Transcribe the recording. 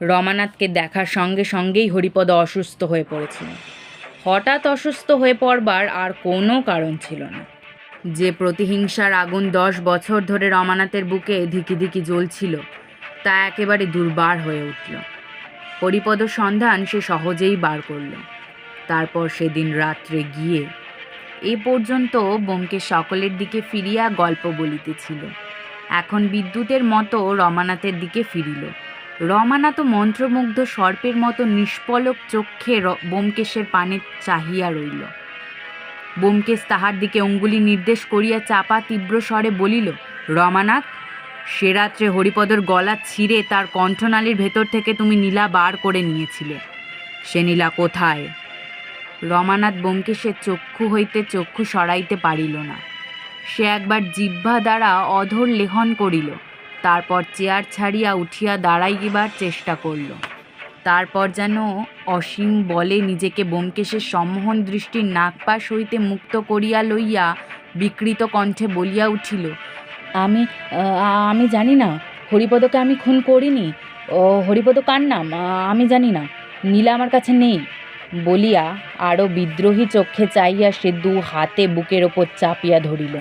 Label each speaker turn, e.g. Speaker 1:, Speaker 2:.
Speaker 1: রমানাথকে দেখার সঙ্গে সঙ্গেই হরিপদ অসুস্থ হয়ে পড়েছিল। হঠাৎ অসুস্থ হয়ে পড়বার আর কোনো কারণ ছিল না। যে প্রতিহিংসার আগুন দশ বছর ধরে রমানাথের বুকে ধিকি ধিকি জ্বলছিল, তা একেবারে দুর্বার হয়ে উঠল। হরিপদ সন্ধান সে সহজেই বার করল। তারপর সেদিন রাত্রে গিয়ে এ পর্যন্ত বোমকে সকলের দিকে ফিরিয়া গল্প বলিতেছিল। এখন বিদ্যুতের মতো রমানাথের দিকে ফিরিল। রমানাথ মন্ত্রমুগ্ধ সর্পের মতো নিষ্পলক চক্ষে র- ব্যোমকেশের পানে চাহিয়া রইল। ব্যোমকেশ তাহার দিকে অঙ্গুলি নির্দেশ করিয়া চাপা তীব্র স্বরে বলিল, রমানাথ, সে রাত্রে হরিপদর গলা ছিঁড়ে তার কণ্ঠনালীর ভেতর থেকে তুমি নীলা বার করে নিয়েছিলে। সে নীলা কোথায়? রমানাথ ব্যোমকেশের চক্ষু হইতে চক্ষু সরাইতে পারিল না। সে একবার জিহ্বা দ্বারা অধর লেহন করিল। তারপর চেয়ার ছাড়িয়া উঠিয়া দাঁড়াইবার চেষ্টা করল। তারপর যেন অসীম বলে নিজেকে ব্যোমকেশের সম্মোহন দৃষ্টির নাগপাশ হইতে মুক্ত করিয়া লইয়া বিকৃত কণ্ঠে বলিয়া উঠিল, আমি আমি জানি না, হরিপদকে আমি খুন করিনি। ও, হরিপদ কার নাম? আমি জানি না, নীলা আমার কাছে নেই। বলিয়া আরও বিদ্রোহী চক্ষে চাইয়া সে দু হাতে বুকের ওপর চাপিয়া ধরিল।